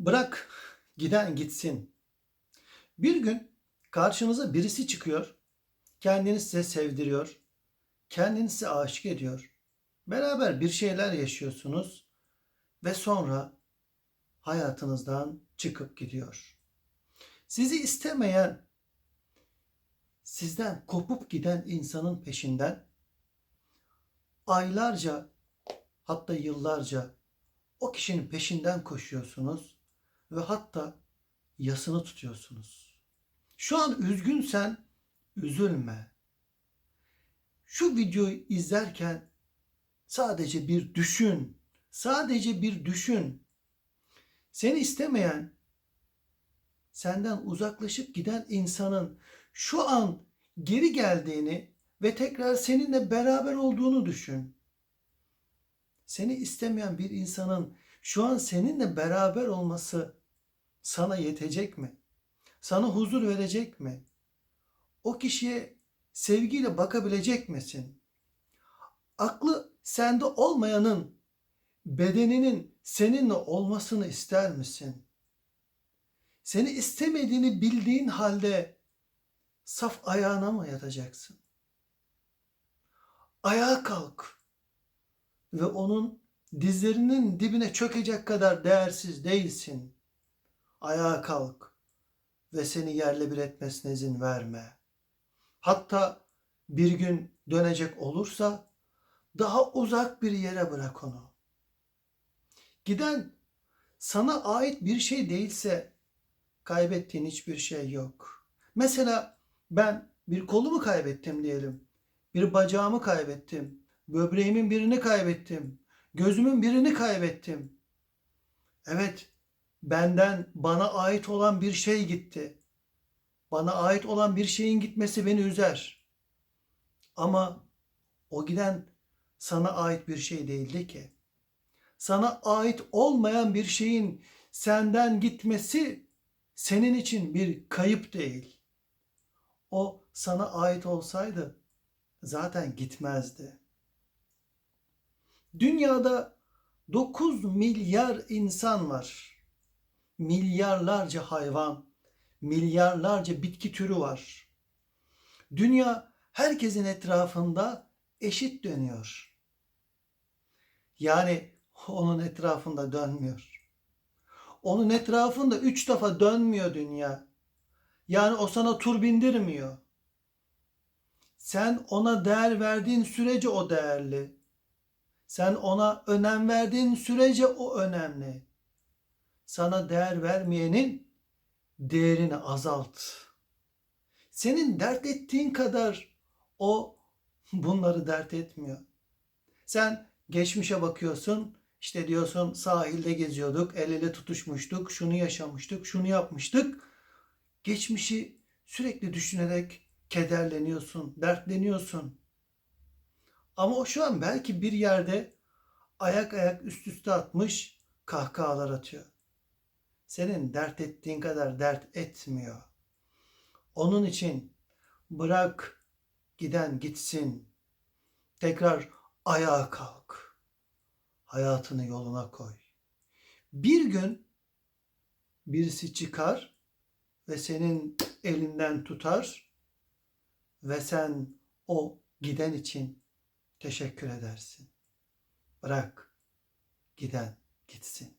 Bırak giden gitsin. Bir gün karşınıza birisi çıkıyor. Kendini size sevdiriyor. Kendini size aşık ediyor. Beraber bir şeyler yaşıyorsunuz ve sonra hayatınızdan çıkıp gidiyor. Sizi istemeyen, sizden kopup giden insanın peşinden aylarca hatta yıllarca o kişinin peşinden koşuyorsunuz ve hatta yasını tutuyorsunuz. Şu an üzgünsen üzülme. Şu videoyu izlerken sadece bir düşün. Sadece bir düşün. Seni istemeyen, senden uzaklaşıp giden insanın şu an geri geldiğini ve tekrar seninle beraber olduğunu düşün. Seni istemeyen bir insanın şu an seninle beraber olması sana yetecek mi? Sana huzur verecek mi? O kişiye sevgiyle bakabilecek misin? Aklı sende olmayanın bedeninin seninle olmasını ister misin? Seni istemediğini bildiğin halde saf ayağına mı yatacaksın? Ayağa kalk ve onun dizlerinin dibine çökecek kadar değersiz değilsin. Ayağa kalk ve seni yerle bir etmesine izin verme. Hatta bir gün dönecek olursa daha uzak bir yere bırak onu. Giden sana ait bir şey değilse kaybettiğin hiçbir şey yok. Mesela ben bir kolumu kaybettim diyelim. Bir bacağımı kaybettim. Böbreğimin birini kaybettim. Gözümün birini kaybettim. Evet, benden bana ait olan bir şey gitti. Bana ait olan bir şeyin gitmesi beni üzer. Ama o giden sana ait bir şey değildi ki. Sana ait olmayan bir şeyin senden gitmesi senin için bir kayıp değil. O sana ait olsaydı zaten gitmezdi. Dünyada 9 milyar insan var. Milyarlarca hayvan, milyarlarca bitki türü var. Dünya herkesin etrafında eşit dönüyor. Yani onun etrafında dönmüyor. Onun etrafında üç defa dönmüyor dünya. Yani o sana tur bindirmiyor. Sen ona değer verdiğin sürece o değerli. Sen ona önem verdiğin sürece o önemli. Sana değer vermeyenin değerini azalt. Senin dert ettiğin kadar o bunları dert etmiyor. Sen geçmişe bakıyorsun, işte diyorsun sahilde geziyorduk, el ele tutuşmuştuk, şunu yaşamıştık, şunu yapmıştık. Geçmişi sürekli düşünerek kederleniyorsun, dertleniyorsun. Ama o şu an belki bir yerde ayak ayak üst üste atmış kahkahalar atıyor. Senin dert ettiğin kadar dert etmiyor. Onun için bırak giden gitsin. Tekrar ayağa kalk. Hayatını yoluna koy. Bir gün birisi çıkar ve senin elinden tutar ve sen o giden için teşekkür edersin. Bırak giden gitsin.